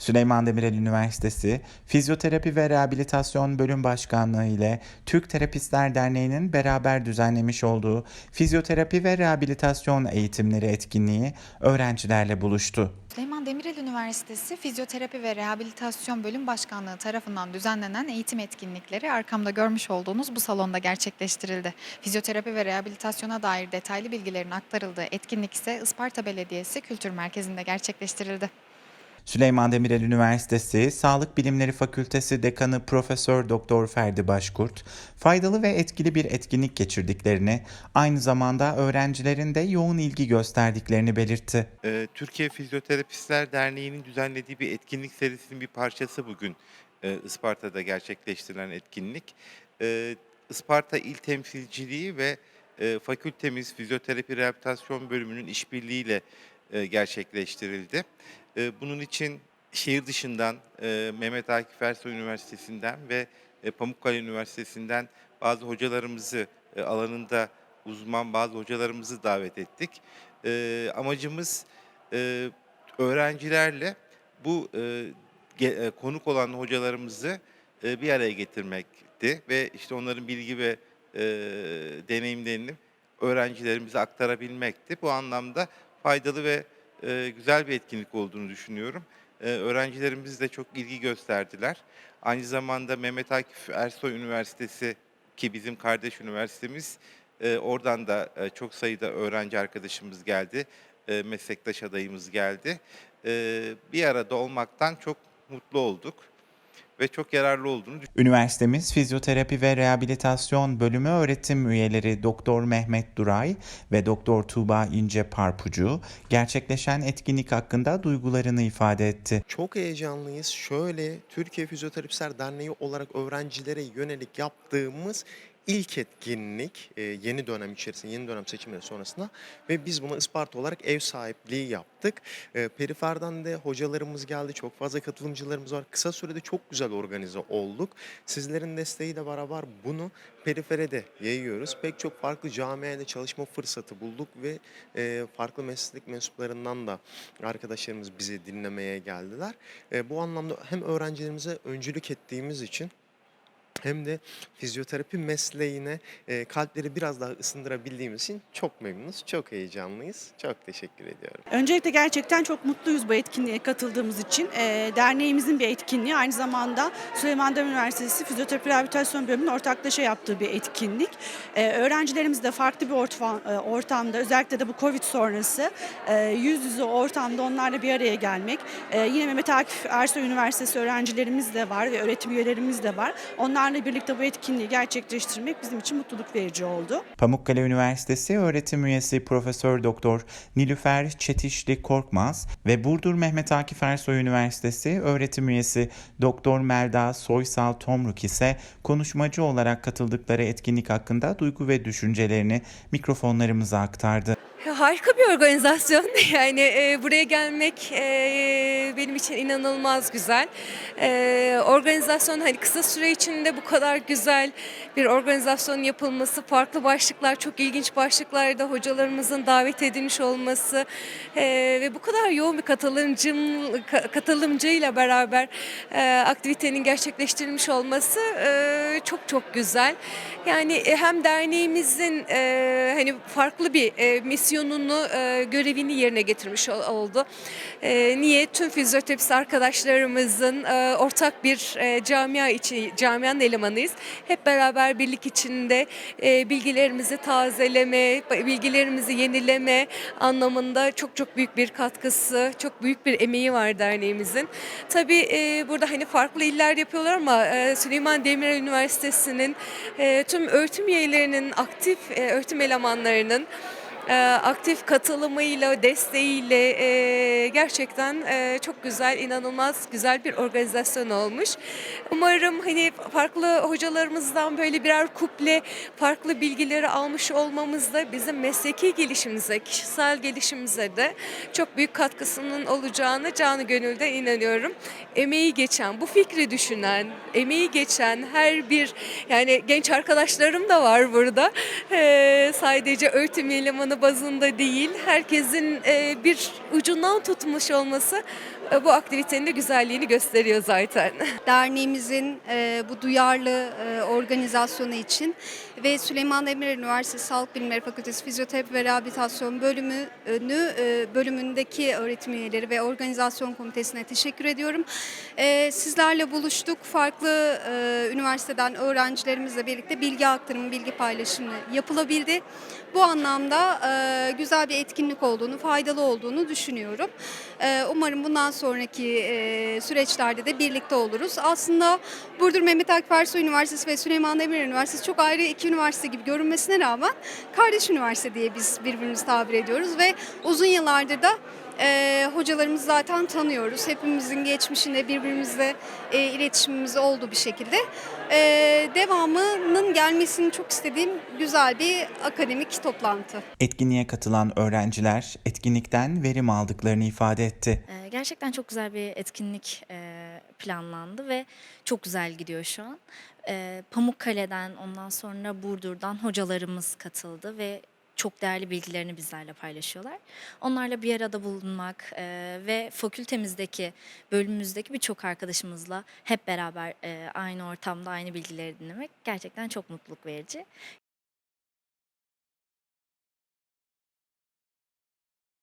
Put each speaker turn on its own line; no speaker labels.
Süleyman Demirel Üniversitesi Fizyoterapi ve Rehabilitasyon Bölüm Başkanlığı ile Türk Terapistler Derneği'nin beraber düzenlemiş olduğu fizyoterapi ve rehabilitasyon eğitimleri etkinliği öğrencilerle buluştu.
Süleyman Demirel Üniversitesi Fizyoterapi ve Rehabilitasyon Bölüm Başkanlığı tarafından düzenlenen eğitim etkinlikleri arkamda görmüş olduğunuz bu salonda gerçekleştirildi. Fizyoterapi ve rehabilitasyona dair detaylı bilgilerin aktarıldığı etkinlik ise Isparta Belediyesi Kültür Merkezi'nde gerçekleştirildi.
Süleyman Demirel Üniversitesi Sağlık Bilimleri Fakültesi Dekanı Profesör Doktor Ferdi Başkurt, faydalı ve etkili bir etkinlik geçirdiklerini, aynı zamanda öğrencilerin de yoğun ilgi gösterdiklerini belirtti.
Ee, Türkiye Fizyoterapistler Derneği'nin düzenlediği bir etkinlik serisinin bir parçası bugün e, Isparta'da gerçekleştirilen etkinlik. Ee, Isparta İl Temsilciliği ve e, Fakültemiz Fizyoterapi Rehabilitasyon Bölümünün işbirliğiyle e, gerçekleştirildi. E, Bunun için şehir dışından e, Mehmet Akif Ersoy Üniversitesi'nden ve Pamukkale Üniversitesi'nden bazı hocalarımızı alanında uzman bazı hocalarımızı davet ettik. Amacımız öğrencilerle bu konuk olan hocalarımızı bir araya getirmekti ve işte onların bilgi ve deneyimlerini öğrencilerimize aktarabilmekti. Bu anlamda faydalı ve e, güzel bir etkinlik olduğunu düşünüyorum. E, öğrencilerimiz de çok ilgi gösterdiler. Aynı zamanda Mehmet Akif Ersoy Üniversitesi ki bizim kardeş üniversitemiz e, oradan da e, çok sayıda öğrenci arkadaşımız geldi, e, meslektaş adayımız geldi. E, bir arada olmaktan çok mutlu olduk ve çok yararlı olduğunu
Üniversitemiz Fizyoterapi ve Rehabilitasyon Bölümü öğretim üyeleri Doktor Mehmet Duray ve Doktor Tuğba İnce Parpucu gerçekleşen etkinlik hakkında duygularını ifade etti.
Çok heyecanlıyız. Şöyle Türkiye Fizyoterapistler Derneği olarak öğrencilere yönelik yaptığımız ilk etkinlik e, yeni dönem içerisinde, yeni dönem seçimleri sonrasında ve biz buna Isparta olarak ev sahipliği yaptık. E, Periferden de hocalarımız geldi, çok fazla katılımcılarımız var. Kısa sürede çok güzel organize olduk. Sizlerin desteğiyle beraber bunu perifere de yayıyoruz. Pek çok farklı camiada çalışma fırsatı bulduk ve e, farklı meslek mensuplarından da arkadaşlarımız bizi dinlemeye geldiler. E, bu anlamda hem öğrencilerimize öncülük ettiğimiz için hem de fizyoterapi mesleğine e, kalpleri biraz daha ısındırabildiğimiz için çok memnunuz, çok heyecanlıyız. Çok teşekkür ediyorum.
Öncelikle gerçekten çok mutluyuz bu etkinliğe katıldığımız için. Ee, derneğimizin bir etkinliği aynı zamanda Süleyman Demirel Üniversitesi Fizyoterapi Rehabilitasyon Bölümünün ortaklaşa yaptığı bir etkinlik. Ee, öğrencilerimiz de farklı bir ortam, e, ortamda özellikle de bu Covid sonrası e, yüz yüze ortamda onlarla bir araya gelmek. E, yine Mehmet Akif Ersoy Üniversitesi öğrencilerimiz de var ve öğretim üyelerimiz de var. Onlarla birlikte bu etkinliği gerçekleştirmek bizim için mutluluk verici oldu.
Pamukkale Üniversitesi öğretim üyesi Profesör Doktor Nilüfer Çetişli Korkmaz ve Burdur Mehmet Akif Ersoy Üniversitesi öğretim üyesi Doktor Melda Soysal Tomruk ise konuşmacı olarak katıldıkları etkinlik hakkında duygu ve düşüncelerini mikrofonlarımıza aktardı.
Harika bir organizasyon. Yani e, buraya gelmek e, benim için inanılmaz güzel. E, organizasyon hani kısa süre içinde bu kadar güzel bir organizasyon yapılması, farklı başlıklar, çok ilginç başlıklarda hocalarımızın davet edilmiş olması e, ve bu kadar yoğun bir katılımcım ka- katılımcıyla beraber e, aktivitenin gerçekleştirilmiş olması e, çok çok güzel. Yani e, hem derneğimizin e, hani farklı bir e, misyonunu, e, görevini yerine getirmiş ol- oldu. E, niye? Tüm fizyoterapist arkadaşlarımızın e, ortak bir e, camia içi, camianın elemanıyız. Hep beraber birlik içinde e, bilgilerimizi tazeleme, bilgilerimizi yenileme anlamında çok çok büyük bir katkısı, çok büyük bir emeği var derneğimizin. Tabii e, burada hani farklı iller yapıyorlar ama e, Süleyman Demirel Üniversitesi'nin e, tüm öğretim üyelerinin, aktif e, öğretim elemanlarının aktif katılımıyla, desteğiyle e, gerçekten e, çok güzel, inanılmaz güzel bir organizasyon olmuş. Umarım hani farklı hocalarımızdan böyle birer kuple, farklı bilgileri almış olmamız da bizim mesleki gelişimimize, kişisel gelişimimize de çok büyük katkısının olacağını canı gönülden inanıyorum. Emeği geçen, bu fikri düşünen, emeği geçen her bir yani genç arkadaşlarım da var burada. Ee, sadece öğretim elemanı bazında değil, herkesin e, bir ucundan tutmuş olması bu aktivitenin de güzelliğini gösteriyor zaten.
derneğimizin e, bu duyarlı e, organizasyonu için ve Süleyman Demirel Üniversitesi Sağlık Bilimleri Fakültesi Fizyoterapi ve Rehabilitasyon bölümünü e, bölümündeki öğretim üyeleri ve organizasyon komitesine teşekkür ediyorum. E, sizlerle buluştuk. Farklı e, üniversiteden öğrencilerimizle birlikte bilgi aktarımı, bilgi paylaşımı yapılabildi. Bu anlamda e, güzel bir etkinlik olduğunu, faydalı olduğunu düşünüyorum. E, umarım bundan sonraki e, süreçlerde de birlikte oluruz. Aslında Burdur Mehmet Akif Ersoy Üniversitesi ve Süleyman Demirel Üniversitesi çok ayrı iki üniversite gibi görünmesine rağmen kardeş üniversite diye biz birbirimizi tabir ediyoruz ve uzun yıllardır da e, hocalarımızı zaten tanıyoruz. Hepimizin geçmişinde birbirimizle e, iletişimimiz oldu bir şekilde. E, devamının gelmesini çok istediğim güzel bir akademik toplantı.
Etkinliğe katılan öğrenciler etkinlikten verim aldıklarını ifade etti.
Ee, Gerçekten çok güzel bir etkinlik e, planlandı ve çok güzel gidiyor şu an. Ee, Pamukkale'den ondan sonra Burdur'dan hocalarımız katıldı ve çok değerli bilgilerini bizlerle paylaşıyorlar. Onlarla bir arada bulunmak e, ve fakültemizdeki, bölümümüzdeki birçok arkadaşımızla hep beraber e, aynı ortamda aynı bilgileri dinlemek gerçekten çok mutluluk verici.